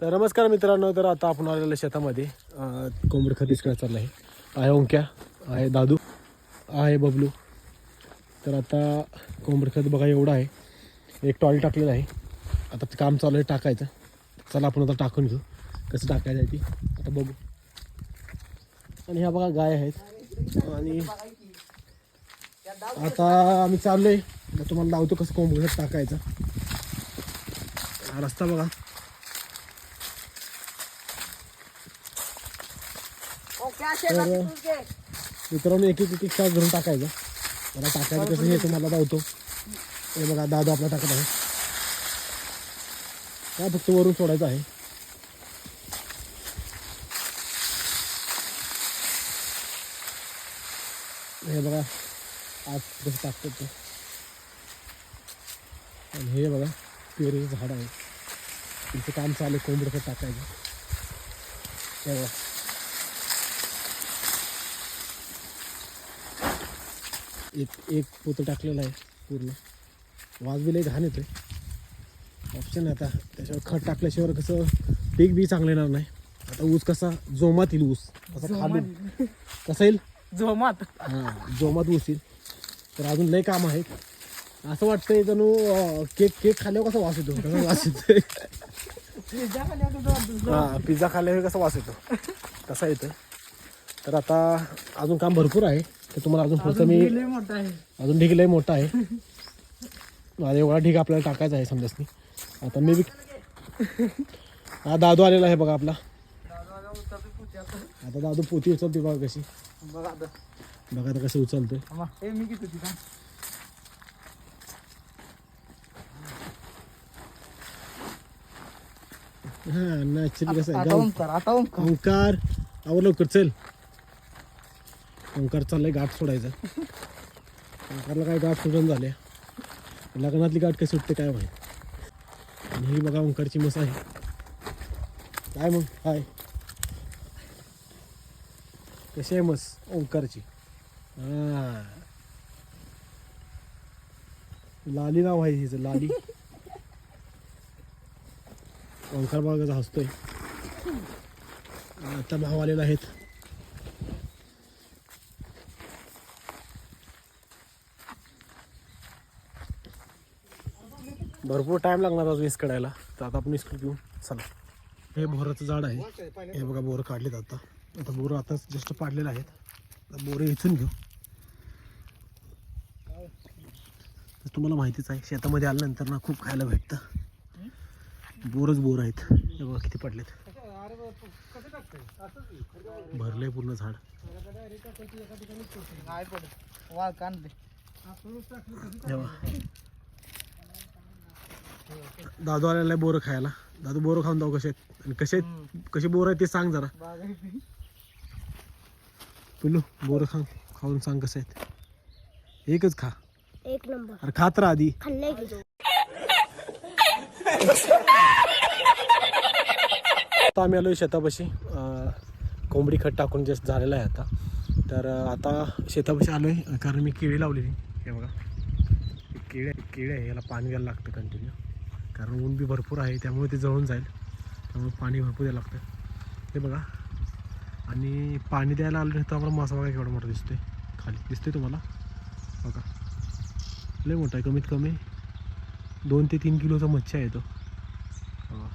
तर नमस्कार मित्रांनो तर आता आपण आलेलं शेतामध्ये. कोंबड कोंबडी खतीच काय चाललं आहे आहे ओंक्या आहे दादू आहे बबलू. तर आता कोंबडी खत बघा एवढं आहे. एक टॉल टाकलेलं आहे. आता ते काम चालू आहे टाकायचं. चला आपण आता टाकून घेऊ. कसं टाकायचं आहे ती. आता बघू. आणि ह्या बघा गाय आहेत. आणि आता आम्ही चाललो आहे तुम्हाला लावतो कसं कोंबडी खत टाकायचं. रस्ता बघा. तर मित्रांनो एक एक एक तास धरून टाकायचं. मला टाकायचं कसं हे तुम्हाला धावतो हे बघा दादा आपला टाकत आहे. काय फक्त वरून सोडायचं आहे. हे बघा आज कसं टाकतो ते. आणि हे बघा पेरूचं झाड आहे. तुमचं काम चालू आहे कोंबडं टाकायचं. हे बघा. एक एक पोतं टाकलेलं आहे पूर्ण. वाज बी लई घाण येतोय. ऑप्शन आहे आता. त्याच्यावर खत टाकल्याशिवाय कसं पीक बी चांगलं येणार नाही. आता ऊस कसा जोमात येईल ऊस. कसा खालून. कसा येईल? जोमात. हां जोमात ऊस येईल. तर अजून लय काम आहेत. असं वाटतंय जणू केक केक खाल्यावर कसा वास येतो? कसा वास येतोय? पिझ्झा खाली आता तो वाटतो. हां पिझ्झा खाल्ल्यावर कसा वास येतो? तसा येतो तर आता अजून काम भरपूर आहे. तर तुम्हाला अजून पुढचं मी अजून ढीग लय मोठा आहे. माझा एवढा ढीग आपल्याला टाकायचा आहे समजासनी आता मी बी हा दादू आलेला आहे बघा आपला. आता दादू पोती उचलते बघा कशी. बघा आता. कसं उचलतोय. थांबा. हे मी हा नॅचरली कसं आहे. ओंकार लवकर चल. ओंकार चाललंय गाठ सोडायचा. ओंकारला काय गाठ सोडून झाल्या लग्नातली गाठ कशी सुटते काय माहिती? आणि ही बघा ओंकारची मस आहे. काय मग? काय कशी आहे मस? ओंकारची लाली नाव आहे हिचं लाली. ओंकार बघा हसतोय. आता भाव आलेला आहेत. भरपूर टाइम लागणार अजून इसकडायला तर आता आपण विस्कट घेऊ. चला. हे बोराचं झाड आहे. हे बघा बोरं काढलेत आता. आता बोरं आताच जस्ट पाडलेलं आहेत. आता बोरं इथून घेऊ. तर तुम्हाला माहितीच आहे शेतामध्ये आल्यानंतर ना खूप खायला भेटतं. बोरच बोर आहेत. हे बघा किती पडलेत. भरले पूर्ण झाड. नाही पडत कांदे दादू आलेला आहे बोरं खायला. दादू बोरं खाऊन जाऊ कसे आहेत? आणि कसे आहेत? कसे बोरं आहेत ते सांग जरा. पिलू बोरं खा खाऊन सांग कसे आहेत. एकच खा. एक नंबर. अरे खात राहा आधी. आता आम्ही आलो शेतापाशी. कोंबडी खत टाकून जस्ट झालेलं आहे आता. तर आता शेतापाशी आलो आहे कारण मी केळी लावलेली. हे बघा. केळी आहे केळी आहे याला पाणी द्यायला लागतं कंटिन्यू कारण ऊन बी भरपूर आहे त्यामुळे ते जळून जाईल. त्यामुळे पाणी भरपूर द्यायला लागतं हे बघा. आणि पाणी द्यायला आलं तर आम्हाला मासा बघा केवढा मोठा दिसतोय. खाली. दिसतोय तुम्हाला? बघा. लय मोठा आहे कमीत कमी दोन ते तीन किलोचा मच्छी आहे तो. बघा.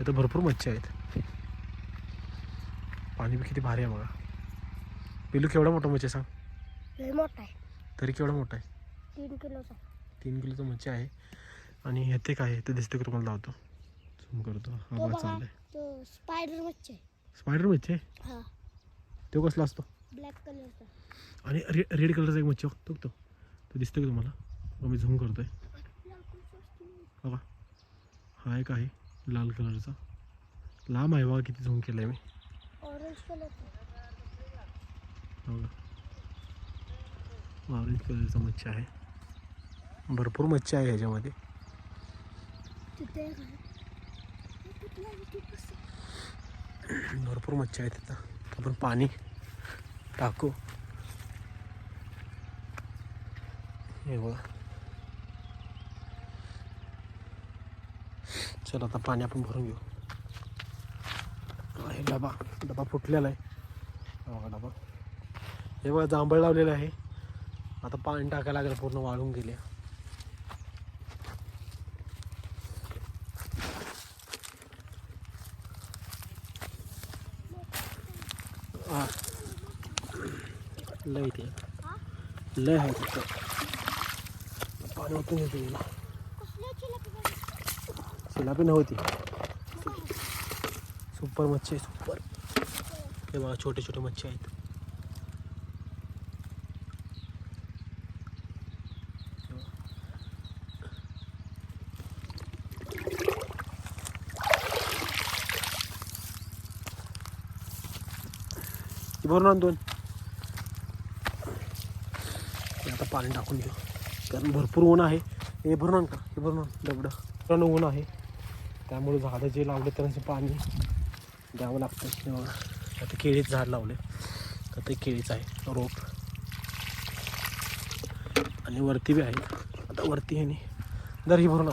इथं भरपूर मच्छी आहेत. पाणी बी किती भारी आहे बघा. पिलू केवढा मोठा मच्छी आहे सांग. मोठा आहे. तरी केवढा मोठा आहे? तीन किलोचा. तीन किलोचा मच्छी आहे. आणि ह्याते काय आहे? ते दिसतं की तुम्हाला? लावतो. झूम करतो. हा तो बघा बघा चाललंय. तो स्पायडर मच्छी आहे. स्पायडर मच्छी आहे? हा. तो कसला असतो? ब्लॅक कलरचा आणि रे रेड कलरचा एक मच्छी बघतो तो. तो दिसतो की तुम्हाला? बघा, मी झूम करतोय. बघा. हा एक आहे लाल कलरचा लांब आहे बघा किती झूम केलं आहे मी ऑरेंज कलरचा बघा. ऑरेंज कलरचा मच्छी आहे. भरपूर मच्छी आहे ह्याच्यामध्ये? भरपूर मच्छी आहे तिथं आपण पाणी टाकू. हे बघा. चल आता पाणी आपण भरून घेऊ. हे डबा. डबा फुटलेला आहे. बघा डबा. हे बघा जांभळ लावलेलं आहे. आता पाणी टाकायला लागलं पूर्ण वाळून गेले हा. लय ते लय आहे तिथं पाणी ओतून येते शिलापी नव्हती सुपर मच्छी आहे सुपर. हे बघा छोटे छोटे मच्छी आहेत. भरून दोन हे आता पाणी टाकून घेऊ. कारण भरपूर ऊन आहे. हे भरून का? हे भरून दगडं. कारण ऊन आहे. त्यामुळे झाडं जे लावले त्यांचं पाणी द्यावं लागतं. आता केळीचं झाड लावले. तर ते केळीचं आहे. रोप. आणि वरती बी आहे. आता वरती आहे नाही दर ही भरून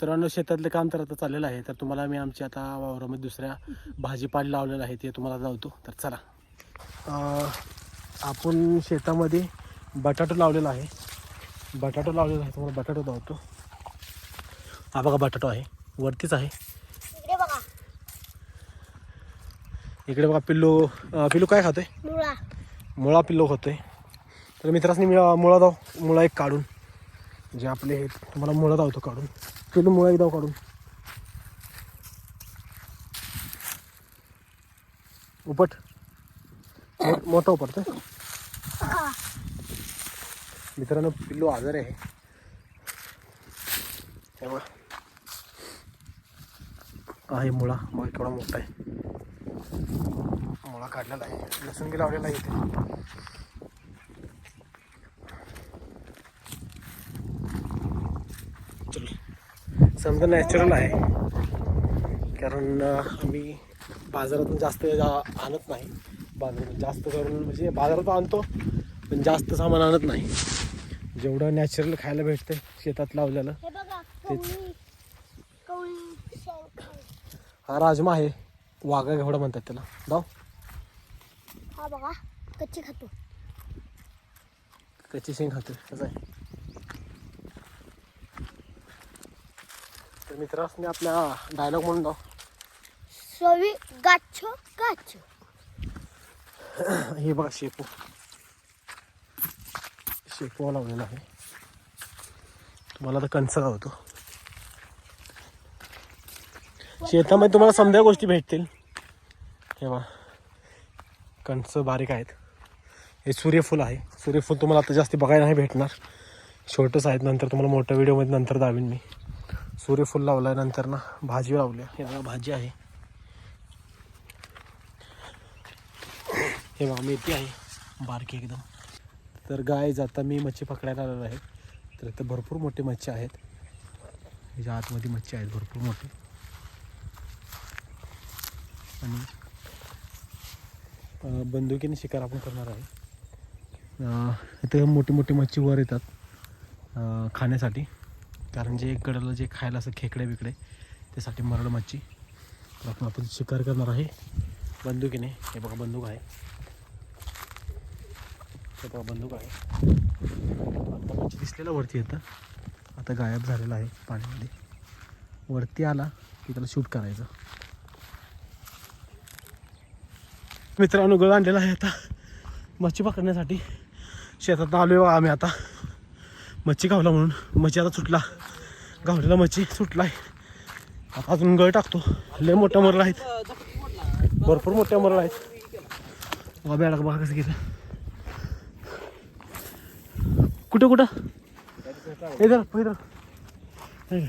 मित्रांनो शेतातले काम तर आता चाललेलं आहे. तर तुम्हाला मी आमच्या आता वावरामध्ये दुसऱ्या भाजीपाला लावलेलं आहे ते तुम्हाला जावतो तर चला. आपण शेतामध्ये बटाटो लावलेला आहे. बटाटो लावलेला आहे. तुम्हाला बटाटो लावतो. हा बघा बटाटो आहे. वरतीच आहे. इकडे बघा. पिल्लू पिल्लू काय खातोय? मुळा. मुळा पिल्लू खातोय. तर मित्रांनी मी मुळा दाव मुळा एक काढून. जे आपले हे तुम्हाला मुळा दावतो काढून. पिल्लू मुळा एकदा काढून. उपट. मोठा उपट उपटतोय मित्रांनो पिल्लू आजार आहे. हे आहे मुळा. मग केवढा मोठा आहे. मुळा काढलेला आहे. लसूण बी लावलेला आहे इथे चलो समजा नॅचरल आहे. कारण आम्ही बाजारातून जास्त जा- आणत नाही. बाजारात जास्त करून म्हणजे बाजारात आणतो पण जास्त सामान आणत नाही. जेवढं नॅचरल खायला भेटते शेतात लावलेलं शेंग हा राजमा आहे वाघा घेवडा म्हणतात त्याला. जाऊ हा बघा कच्ची खातो. कच्ची शेंग खाते कसं आहे. तर मित्रांनी आपल्या डायलॉग म्हणून जाऊ. सवी गाच्छो गाच्छो हे बघा शेपू. शेपू लावलेला आहे. तुम्हाला आता कणस गावतो शेतामध्ये तुम्हाला समजा गोष्टी भेटतील. हे बघा. कणस बारीक आहेत. हे सूर्यफूल आहे. सूर्यफूल तुम्हाला आता जास्ती बघायला नाही भेटणार. छोटंच आहेत. नंतर तुम्हाला मोठ्या व्हिडिओमध्ये नंतर दावीन मी. सूर्यफूल लावल्यानंतर ना भाजी लावल्या हे बघा भाजी आहे. हे बघा मेथी आहे. बारकी एकदम. तर गाय जाता मी मच्छी पकडायला आलेलो आहे. तर इथं भरपूर मोठे मच्छी आहेत. ह्याच्या आतमध्ये मच्छी आहेत भरपूर मोठी. आणि बंदुकीने शिकार आपण करणार आहे. इथं इथे मोठी मोठी मच्छी वर येतात खाण्यासाठी. कारण जे कडलं जे खायला असं खेकडे बिकडे त्यासाठी मरड मच्छी. तर आपण आपण शिकार करणार आहे बंदुकीने. हे बघा बंदूक आहे. हे बघा बंदूक आहे. आता मच्छी दिसलेला वरती येतं. आता गायब झालेला आहे पाण्यामध्ये. वरती आला की त्याला शूट करायचं. मित्रांनो गळ आणलेला आहे आता. मच्छी पकडण्यासाठी. शेतात आलो आम्ही आता. मच्छी गावला म्हणून. मच्छी आता सुटला. गावलेला मच्छी सुटला आहे आता अजून गळ टाकतो. लय मोठ्या मरला आहेत. भरपूर मोठ्या मरला आहेत. बघा बॅडा बघा कसं गेलं कुठं कुठं? इधर धर काय?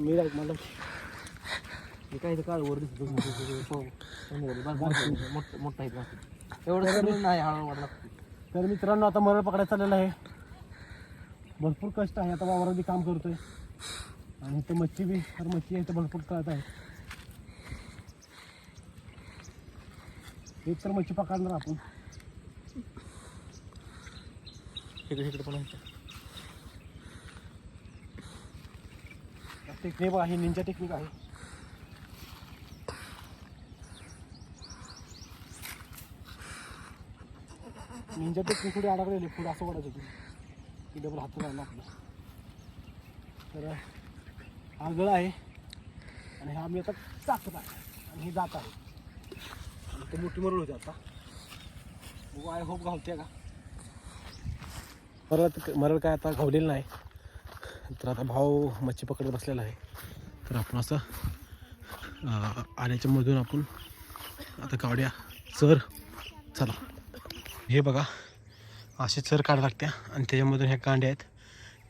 मी मला. काय काळ वर हो. मोठा एवढं नाही हळू तर मित्रांनो आता मरळ पकडायला चाललेलं आहे. भरपूर कष्ट आहे. आता वावरात बी काम करतोय. आणि इथं मच्छी बी तर मच्छी इथं भरपूर कळत आहे. एक तर मच्छी पकडणार आपण. इकडे इकडे पण आहे. टेक्निक आहे निंजा टेक्निक आहे. निंजा ते पुढे अडकलेले पुढे असं वाटत होती. की डबल हात राहिला आपला. तर हा गळ आहे. आणि हा मी आता टाकत आहे. आणि हे जात आहे. आणि ते मोठी मरळ होती आता. बघू आय होप घालते का? मरळ मरळ काय आता घावलेलं नाही. तर आता भाऊ मच्छी पकडत बसलेला आहे. तर आपण असं आल्याच्या मधून आपण आता कावड्या चर चला. हे बघा असे चर काढा लागत्या आणि त्याच्यामधून ह्या कांड्या आहेत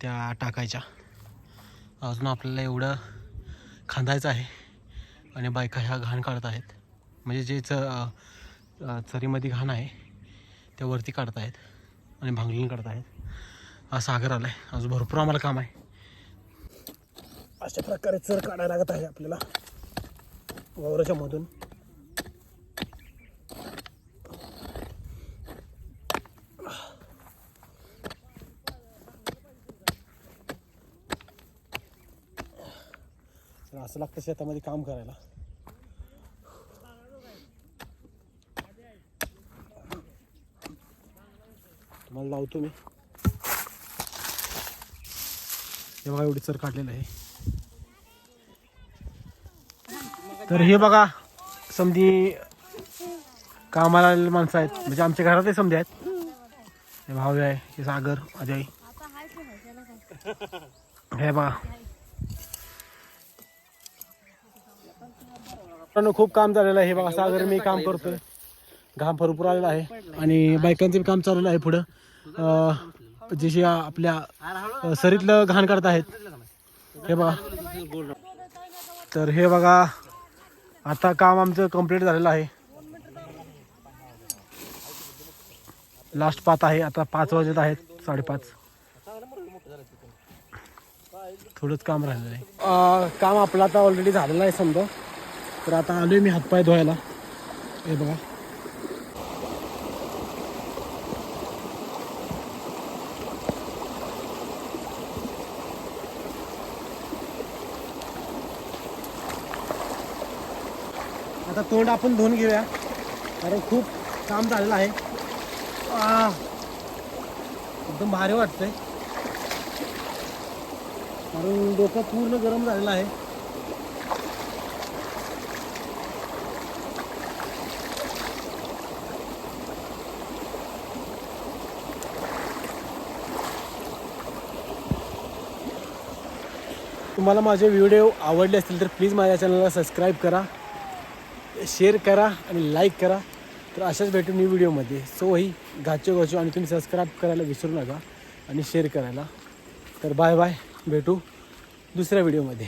त्या टाकायच्या. अजून आपल्याला एवढं खांदायचं आहे आणि बायका ह्या घाण काढत आहेत. म्हणजे जे च चरीमध्ये घाण आहे त्या वरती काढत आहेत आणि भांगलीन काढत आहेत. हा सागर आला आहे अजून भरपूर आम्हाला काम आहे. अशा प्रकारे चर काढायला लागत आहे आपल्याला. वावराच्या मधून. असं लागतं शेतामध्ये काम करायला. तुम्हाला लावतो मी. हे बघा एवढी चर काढलेलं आहे. तर हे बघा समधी कामाला आलेले माणसं आहेत. म्हणजे आमच्या घरातही समजा आहेत. हे भाऊ आहे हे सागर अजय. हे बघा मित्रांनो, खूप काम झालेलं आहे. हे बघा सागर मी काम करतोय. घाम भरपूर आलेला आहे. आणि बायकांचं बी काम चाललेलं आहे पुढं. जशी आपल्या सरीतलं घाण काढत आहेत. हे बघा. तर हे बघा आता काम आमचं कंप्लीट झालेलं आहे. लास्ट पाच आहे. आता पाच वाजत आहेत साडेपाच. थोडंच काम राहिलेलं आहे. काम आपलं आता ऑलरेडी झालेलं आहे समजा. तर आता आलोय मी हातपाय धुवायला. हे बघा. आता तोंड आपण धुवून घेऊया. कारण खूप काम झालेलं आहे. एकदम भारी वाटतंय. कारण डोकं पूर्ण गरम झालेलं आहे. तुम्हाला माझे व्हिडिओ आवडले असतील तर प्लीज माझ्या चॅनलला सबस्क्राईब करा शेअर करा आणि लाईक करा. तर अशाच भेटू न्यू व्हिडिओमध्ये. सो ही गाचो गाचो आणि तुम्ही सबस्क्राईब करायला विसरू नका आणि शेअर करायला. तर बाय बाय. भेटू दुसऱ्या व्हिडिओमध्ये.